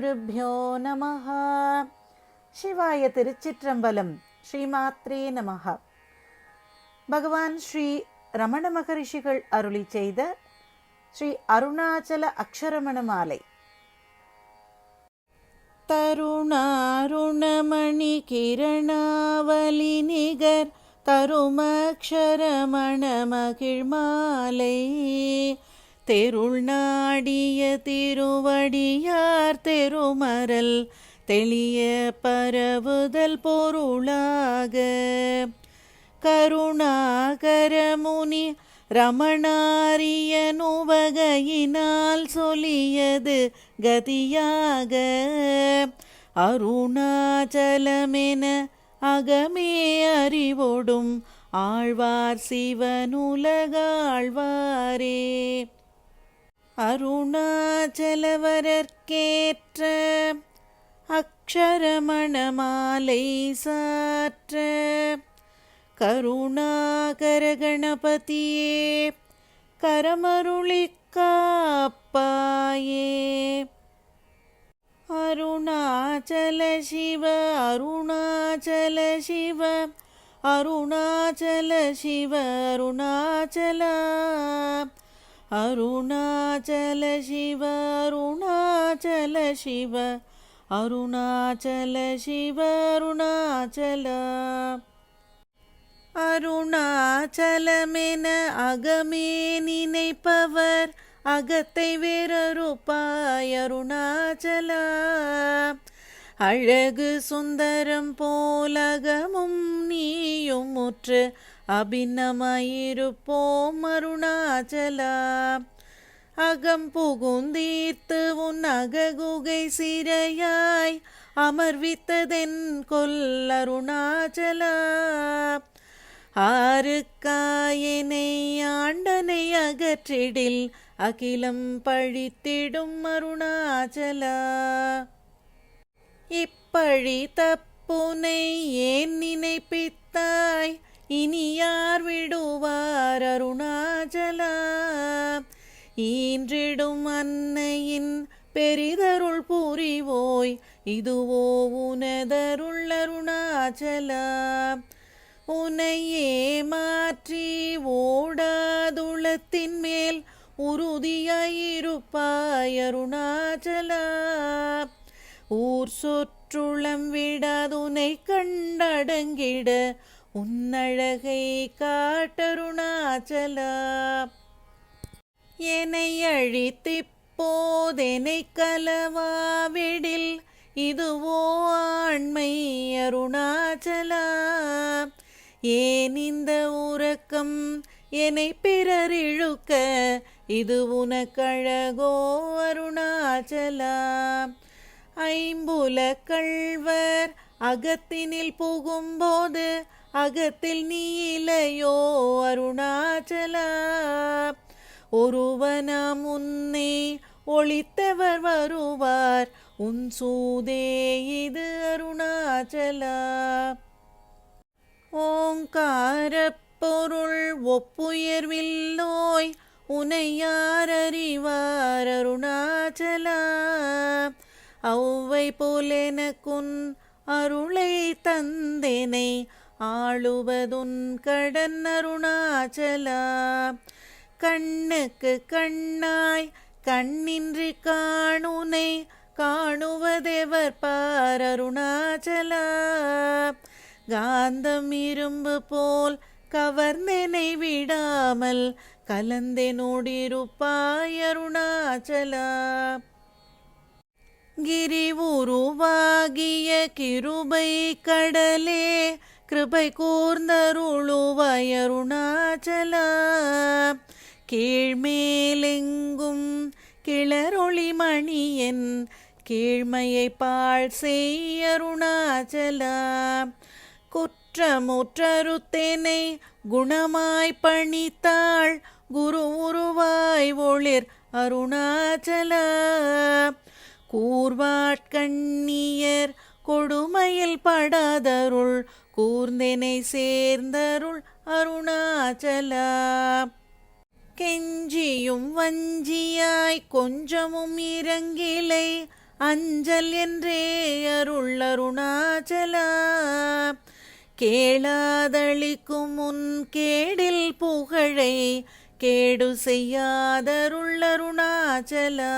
ஸ்ரீகுருभ्यो நமः சிவாய திருச்சிற்றம்பலம் ஸ்ரீமாத்ரே நமः பகவான் ஸ்ரீ ரமண மகரிஷிகள் அருளி செய்த ஸ்ரீ அருணாச்சல அக்ஷரமண மாலை. தருணாருணமணி கிரணாவலி நிகர் தருமக்ஷரமண மகிழ்மாலை. தெருள் நாடிய திருவடியார் தெருமரல் தெளிய பரவுதல் பொருளாக. கருணாகரமுனி ரமணாரிய நுவகையினால் சொல்லியது கதியாக. அருணாச்சலமென அகமே அறிவோடும் ஆழ்வார் சிவனுலகாழ்வாரே அருணாச்சலவரற்கேற்ற அக்ஷரமணமாலை சாற்ற கருணாகர கணபதியே கரமருளி காப்பாயே. அருணாச்சல சிவ அருணாச்சல சிவ அருணாச்சல சிவ அருணாச்சலா. அருணாச்சல சிவ அருணாச்சல சிவ அருணாச்சல சிவ அருணாச்சல. அருணாச்சலமென அகமே நினைப்பவர் அகத்தை வேறறுப்பாய் அருணாச்சலா. அழகு சுந்தரம் போலகமும் நீயும் முற்று அபிநமாயிருப்போம் அருணாச்சலா அகம் புகுந்தீர்த்து உன் அககுகை சிறையாய் அமர்வித்ததென் கொல் அருணாச்சலா ஆறுக்காயனை ஆண்டனை அகற்றிடில் அகிலம் பழித்திடும் அருணாச்சலா இப்பழி தப்புனை ஏன் நினைப்பித்தாய் இனி ஈன்றிடும் அன்னையின் பெரிதருள் புரிவோய் இதுவோ உனதருள் அருணாச்சலா உனையே மாற்றி ஓடாதுளத்தின் மேல் உறுதியாயிருப்பாய் அருணாச்சலா. ஊர் சொற்றுளம் விடாதுனை கண்டடங்கிட உன்னழகை காட்டருணாச்சலா. என்னை அழித்திப்போதெனை கலவாவிடில். இதுவோ ஆண்மை அருணாச்சலா. ஏன் இந்த உறக்கம் என்னை பிறர் இழுக்க இது உனக்கழகோ அருணாச்சலா. ஐம்புல கள்வர் அகத்தினில் புகும்போது அகத்தில் நீ இலையோ அருணாச்சலா. ஒருவனாம் உன்னை ஒளித்தவர் வருவார். உன் சூதே இது அருணாச்சலா. ஓங்கார பொருள் ஒப்புயர்வில்லோய் உனை யார் அறிவார் அருணாச்சலா. ஔவை போலெனக்குன் அருளை தந்தேனை ஆளுவதுன் கடன் அருணாச்சலா. கண்ணுக்கு கண்ணாய் கண்ணின்றி காணுனை காணுவதெவர் பாரருணாச்சலா காந்தம் இரும்பு போல் கவர்ந்தனை விடாமல் கலந்தெனோடிருப்பாய் அருணாச்சலா. கிரி உருவாகிய கிருபை கடலே கிருபை கூர்ந்தருளுவாய் அருணாச்சலா. கீழ்மேலெங்கும் கிளரொளி மணியன் கீழ்மையை பாழ் செய்யருணாச்சலா குற்றமுற்றருத்தேனை குணமாய் பணித்தாள் குரு உருவாய் ஒளிர் அருணாச்சலா. கூர்வாட்கண்ணியர் கொடுமையில் படாதருள் கூர்ந்தனை சேர்ந்தருள் அருணாச்சலா. கெஞ்சியும் வஞ்சியாய் கொஞ்சமும் இறங்கிலை அஞ்சல் என்றே அருள் அருணாச்சலா கேளாதளிக்கும் உன் கேடில் புகழை கேடு செய்யாதருள் அருணாச்சலா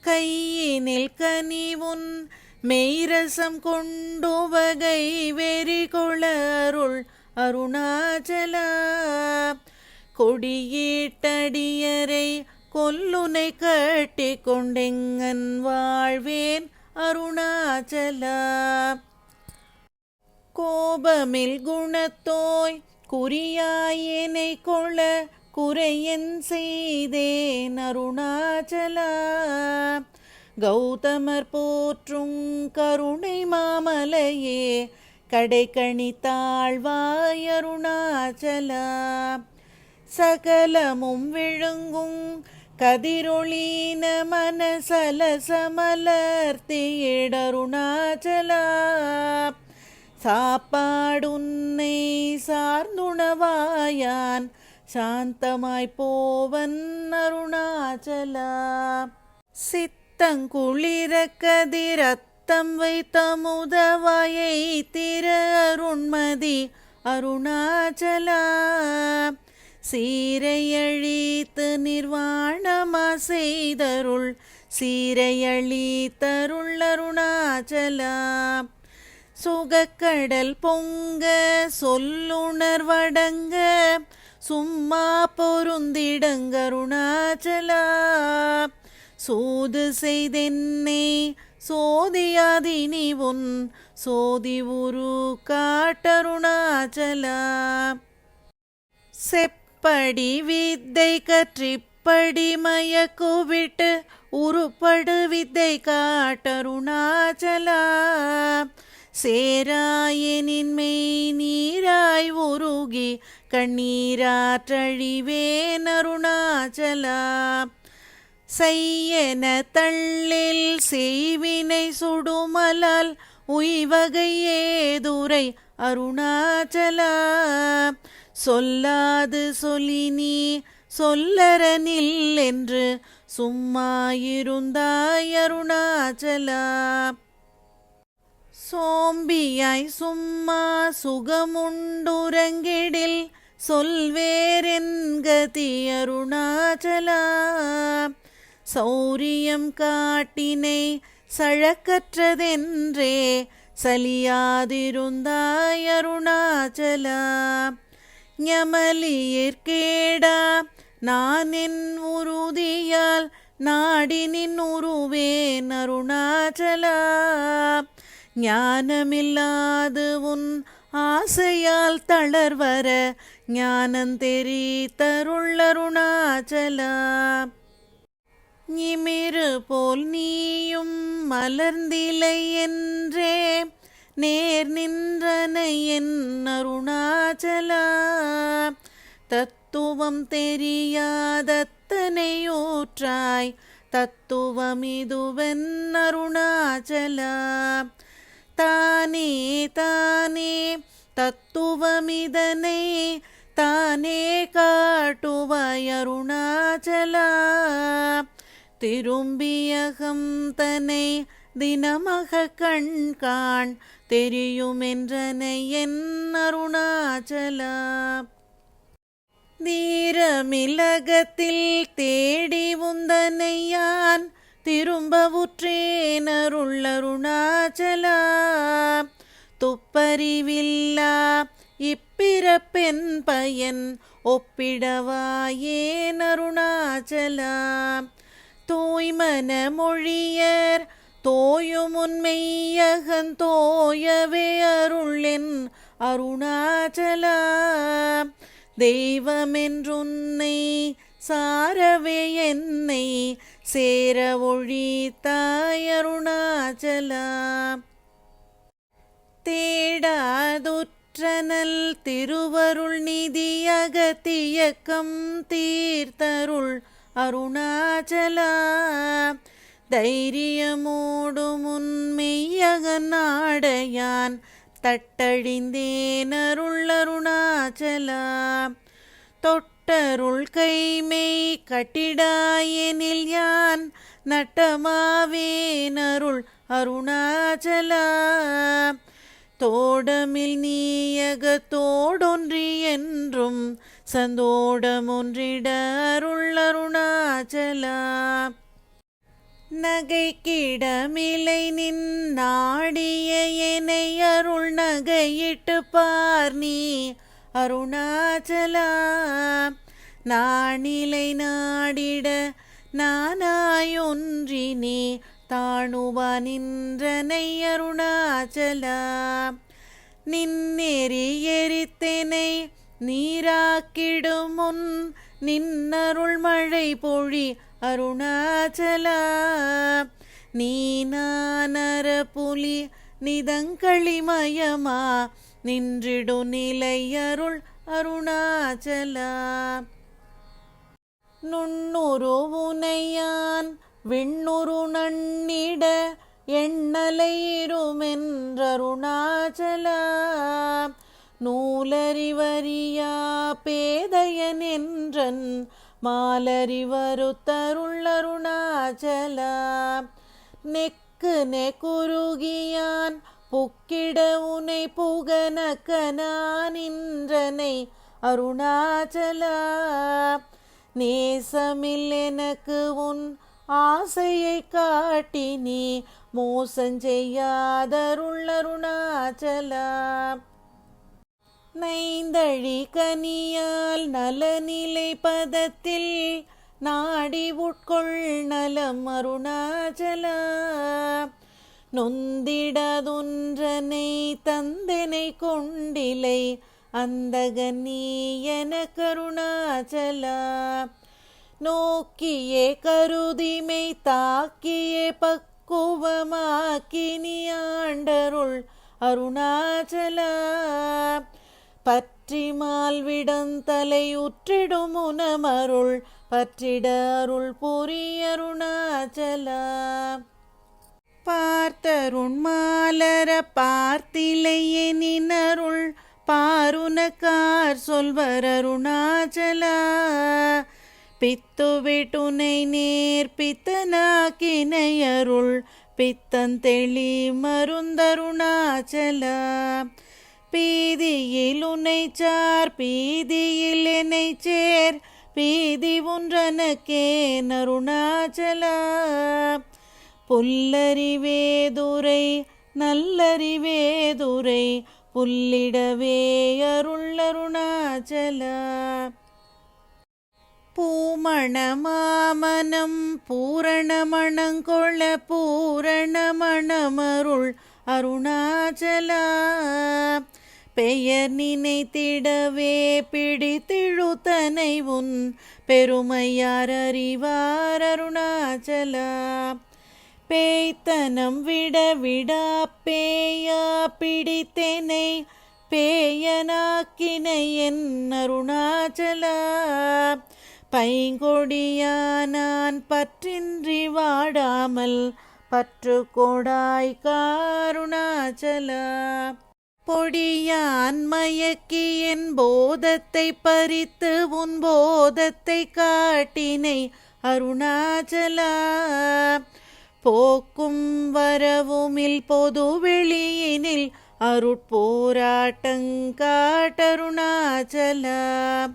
கையினில் கனிவுன் மெய்ரசம் கொண்டு வகை வெறி கொள அருள் அருணாச்சலா. கொடியீட்டடியரை கொல்லுனை கட்டி கொண்டெங்கன் வாழ்வேன் அருணாச்சலா. கோபமில் குணத்தோய் குறியாயனை கொள குறையன் செய்தேன் அருணாச்சலா. கௌதமர் போற்றும் கருணை மாமலையே கடைக்கணி தாழ்வாய் அருணாச்சலா. சகலமும் விழுங்கும். கதிரொளீன மனசலசமலர்த்தியிடருணாச்சலா சாப்பாடுன்னை சார்ந்துணவாயான். சாந்தமாய் போவன் அருணாச்சலா. சித்தங்குளிர கதிரத்தம் வைத்தமுதவாயை திரு அருண்மதி அருணாச்சலா. சீரையழித்து நிர்வாணமா செய்தருள் சீரையழித்தருள் அருணாச்சலா சுகக்கடல் பொங்க சொல்லுணர்வடங்க சும்மா பொருந்திடங்கருணாச்சலா. சூது செய்தென்னை சோதியாதினி உன் சோதி உரு காட்டருணாச்சலா. செப் படி வித்தை கற்றிப்படி மயக்குவிட்டு உருப்படு வித்தை காட்டருணாச்சலா சேராயனின் மெய் நீராய் உருகி கண்ணீராற்றழிவேன் அருணாச்சலா. செய்யன தள்ளில் செய்வினை சுடுமலால் உய்வகை ஏதுரை அருணாச்சலா. சொல்லாது சொல்லி நீ சொல்லரனில் என்று சும்மாயிருந்தாய் அருணாச்சலா. சோம்பியாய் சும்மா சுகமுண்டுறங்கிடில் சொல்வேரென்கதி அருணாச்சலா. சௌரியம் காட்டினை சழக்கற்றதென்றே சலியாதிருந்தாய் அருணாச்சலா. ஞமலியிற்கேடா நான் என் உறுதியால் நாடினின் உருவேன் அருணாச்சலா ஞானமில்லாது உன் ஆசையால் தளர்வர ஞானந்தெரி தருள்ளருணாச்சலா நிமிரு போல் நீயும் மலர்ந்திலை என்றே நேர் நின்றன என் அருணாச்சலா. தத்துவம் தெரியாதத்தனையூற்றாய். தத்துவம் இதுவென் அருணாச்சலா. தானே தானே தத்துவமிதனை தானே காட்டுவாய் அருணாச்சலா. திரும்பியகம் தனை தினமக கண்காண் தெரியுமென்றனை என் அருணாச்சலா. நீரமிலகத்தில் தேடி உந்தனையான் திரும்ப உற்றேனருள்ளருணாச்சலா துப்பறிவில்லா இப்பிறப்பென் பயன் ஒப்பிடவாயேனருணாச்சலா தூய்மன மொழியர் தோயும் உண்மையகன் தோயவே அருளென் அருணாச்சலா. தெய்வமென்றுன்னை சாரவே என்னை சேர ஒழி தாயருணாச்சலா தேடாதுற்றனல் திருவருள் நிதியகத்தியக்கம் தீர்த்தருள் அருணாச்சலா. தைரியமோடும் உன்மெய்யகநாடையான் தட்டழிந்தேன் அருள் அருணாச்சலா கைமை கட்டிடாயெனில் யான் நட்டமாவேனருள் அருணாச்சலா. தோடமில் நீயகத்தோடொன்றி என்றும் சந்தோடமொன்றிட அருள் அருணாச்சலா நகை கிடமிலை நின்னாடிய என்னை அருள் நகையிட்டு பார் நீ அருணாச்சலா. நானிலை நாடிட நானாயொன்றி தாணுவா நின்றனை அருணாச்சலா. நின்னெறி எரித்தனை நீராக்கிடும் முன் நின்னருள் மழை பொழி அருணாச்சலா நீ நானர புலி நிதங்களிமயமா நின்றிடு நிலை அருள் அருணாச்சலா நுண்ணுருவுனையான் விண்ணுரு நன்னிட எண்ணலையிருமென்றருணாச்சலா. நூலறிவறியா பேதையன் என்றன் மாலறிவருத்தருள்ளருணாச்சலா நெக்கு நெக்குருகியான் புக்கிட உனை புகனக்கனா நின்றனை அருணாச்சலா. நேசமில் எனக்கு உன் ஆசையை காட்டி நீ மோசஞ்செய்யாதருள்ளருணாச்சலா நைந்தழி கனியால் நலநிலை பதத்தில் நாடி உட்கொள் நலம் அருணாச்சலா. நொந்திடதொன்றனை தந்தனை கொண்டிலை அந்தகன் நீ கருணாச்சலா. நோக்கியே கருதிமை தாக்கியே பக்குவமாக்கினி ஆண்டருள் அருணாச்சலா. பற்றி மால்விடந்தலை உற்றிடும் உனமருள் பற்றிட அருள் புரியருணாச்சலா. பார்த்தருண் மாலர பார்த்திலையே பார்த்திலையெனினருள் பாருனக்கார் சொல்வர் அருணாச்சலா பித்துவிட்டுனை நேர்பித்தனாக்கினையருள் பித்தந்தெளி மருந்தருணாச்சலா. பீதியில் உன்னை சார் பீதியில் என்னை சேர். பீதி ஒன்றனக்கே நருணாச்சலா. புல்லறிவேதுரை நல்லறிவேதுரை புல்லிடவே அருளருணாச்சலா பூமணமாமனம் பூரணமணங்கொள பூரணமணமருள் அருணாச்சலா. பெயர் நினைத்திடவே பிடித்திழுத்தனை உன் பெருமையார் அறிவார் அருணாச்சலா. பேய்த்தனம் விட விடா பேயா பிடித்தேனை பேயனாக்கினை என் அருணாச்சலா. பைங்கொடியானான் பற்றின்றி வாடாமல் பற்று கொடாய் காருணாச்சலா. பொடியான் மயக்கி என் போதத்தை பறித்து உன் போதத்தை காட்டினை அருணாச்சலா. போக்கும் வரவுமில் பொது வெளியினில் அருட்போராட்டங்காட்டருணாச்சலா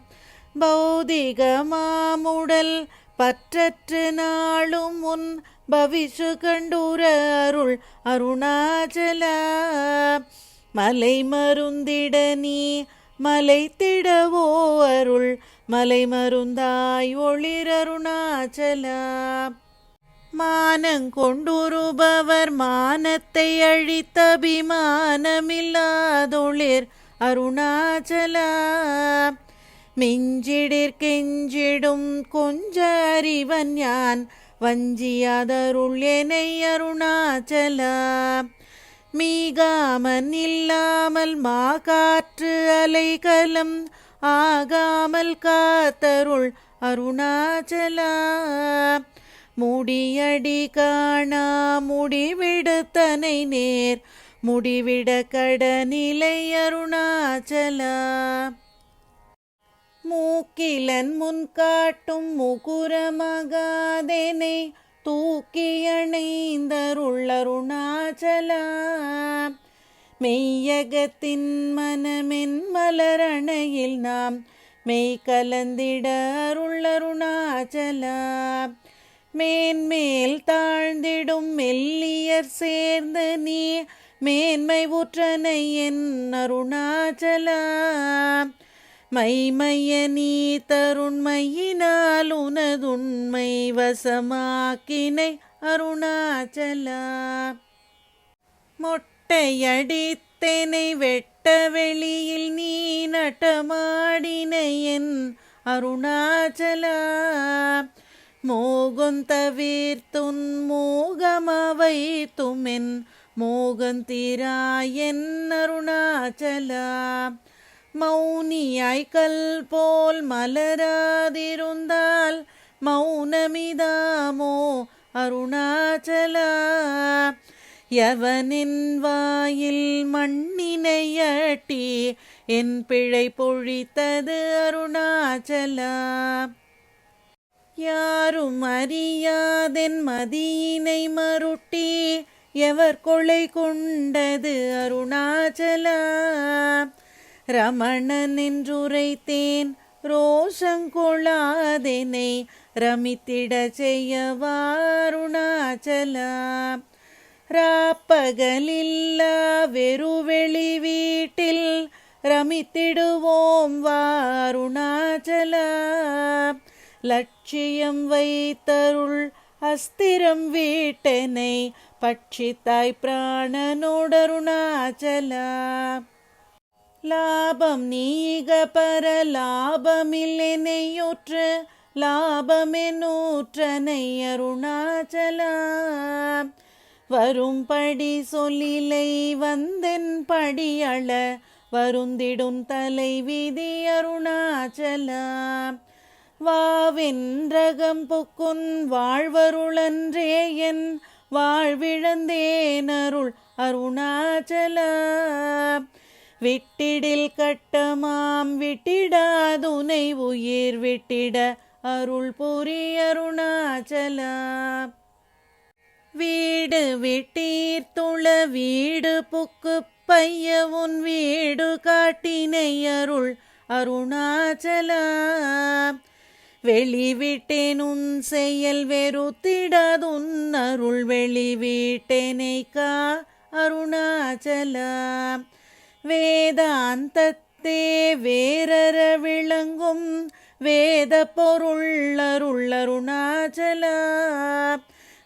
பௌதிகமாமுடல் பற்றற்று நாளும் உன் பவிஷு கண்டுர அருள் அருணாச்சலா. மலை மருந்திட நீ மலைத்திடவோ அருள். மலை மருந்தாய் ஒளிரருணாச்சலா மானங்கொண்டுருபவர் மானத்தை அழித்த அபிமானமில்லாதொளிர் அருணாச்சலா. மிஞ்சிடிற் கெஞ்சிடும் கொஞ்ச அறிவன் யான். வஞ்சியாதருள் எனை அருணாச்சலா. மீகாமன் இல்லாமல் மா காற்று அலைகலம் ஆகாமல் காத்தருள் அருணாச்சலா. முடியடி காணா முடிவிடுத்தனை நேர் முடிவிட கடநிலை அருணாச்சலா. மூக்கிலன் முன்காட்டும் முகுரமகாதேனை தூக்கி அணைந்தருளருணாச்சலா மெய்யகத்தின் மனமென் மலரணையில் நாம் மெய் கலந்திட அருளருணாச்சலா மேன்மேல் தாழ்ந்திடும் மெல்லியர் சேர்ந்து நீ மேன்மை உற்றனை என் அருணாச்சலா. மைமைய நீ தருண்மையினால் உனதுண்மை வசமாக்கினை அருணாச்சலா. மொட்டையடித்தெனை வெட்ட வெளியில் நீ நட்டமாடினை என் அருணாச்சலா மோகந்தவிர்த்துன் மோகமவை துமென் மோகந்திராயன் அருணாச்சலா. மௌனியாய் கல் போல் மலராதிருந்தால் மௌனமிதாமோ அருணாச்சலா. எவனின் வாயில் மண்ணினையட்டி என் பிழை பொழித்தது அருணாச்சலா. யாரும் அறியாதென் மதியினை மருட்டி எவர் கொலை கொண்டது அருணாச்சலா. ரமணன் என்றுரைத்தேன் ரோஷங்கொள்ளாதெனை ரமித்திட செய்யவாருணாச்சலா. ராப்பகலில்லா வெறுவெளி வீட்டில் ரமித்திடுவோம் வாருணாச்சலா. லட்சியம் வைத்தருள் அஸ்திரம் வீட்டனை பட்சித்தாய் பிராணனோடருணாச்சலா. லாபம் நீக பர லாபமில்லெனையுற்று லாபமெனூற்றனை அருணாச்சலா வரும்படி சொல்லிலை வந்தென் படியள வருந்திடும் தலை விதி அருணாச்சலா வாவென்றகம் புக்குன் வாழ்வருளன்றே என் வாழ்விழந்தேனருள் அருணாச்சலா விட்டிடில் கட்டமாம் விட்டிடாதுனை உயிர் விட்டிட அருள் புரி அருணாச்சலா. வீடு விட்டீர் துள வீடு புக்கு பைய உன் வீடு காட்டினை அருள் அருணாச்சலா. வெளிவிட்டேன் உன் செயல் வெறுத்திடாதுன் அருள் வெளிவிட்டேனை கா அருணாச்சலா. வேதாந்தத்தே வேரற விளங்கும் வேத பொருள்ளருள்ளருணாச்சலா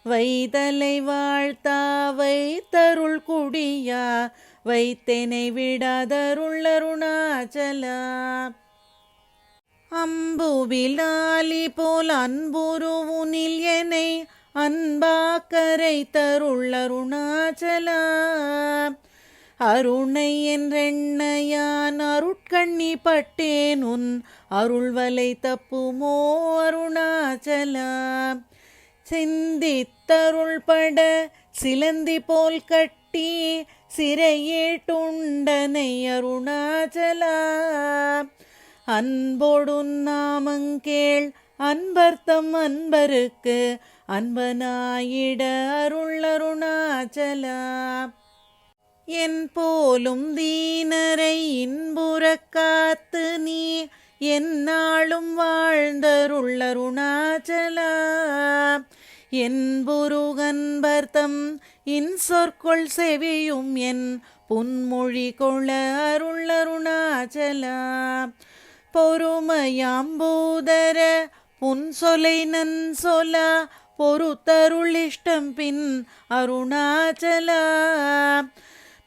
வைதலை வாழ்த்தா வைத்தருள் குடியா வைத்தெனை விடாதருள்ளருணாச்சலா அம்புவிலாலி போல் அன்புருவுனில் என்னை அன்பாக்கரை தருள் அருணாச்சலா அருணை என்றெண்ணையான் அருட்கண்ணி பட்டேன் உன் அருள்வலை தப்புமோ அருணாச்சலா சிந்தித்தருள் பட சிலந்தி போல் கட்டி சிறையேட்டுண்டனை அருணாச்சலா அன்போடுன் நாமங்கேள் அன்பர்த்தம் அன்பருக்கு அன்பனாயிட அருள் அருணாச்சலா என் போலும் தீனரை இன்புற காத்து நீ என்னாலும் வாழ்ந்தருள்ளருணாச்சலா அருணாச்சலா என் இன் சொற்கொள் செவியும் என் புன்மொழி கொள அருளருணாச்சலா. பொறுமையாம்பூதர புன் சொலை நன் சொலா பொறுத்தருளிஷ்டம் பின் அருணாச்சலா.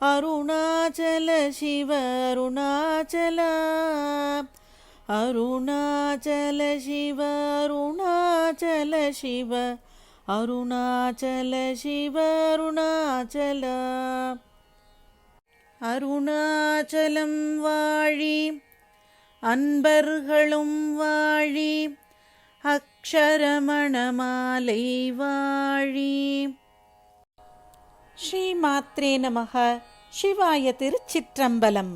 அருணாச்சல சிவ அருணாச்சலா அருணாச்சல சிவ அருணாச்சல சிவ அருணாச்சல சிவ அருணாச்சல அருணாச்சலம் வாழி அன்பர்களும் வாழி அக்ஷரமணமாலை வாழி. ஸ்ரீ மாத்ரே நமக. சிவாய திருச்சிற்றம்பலம்.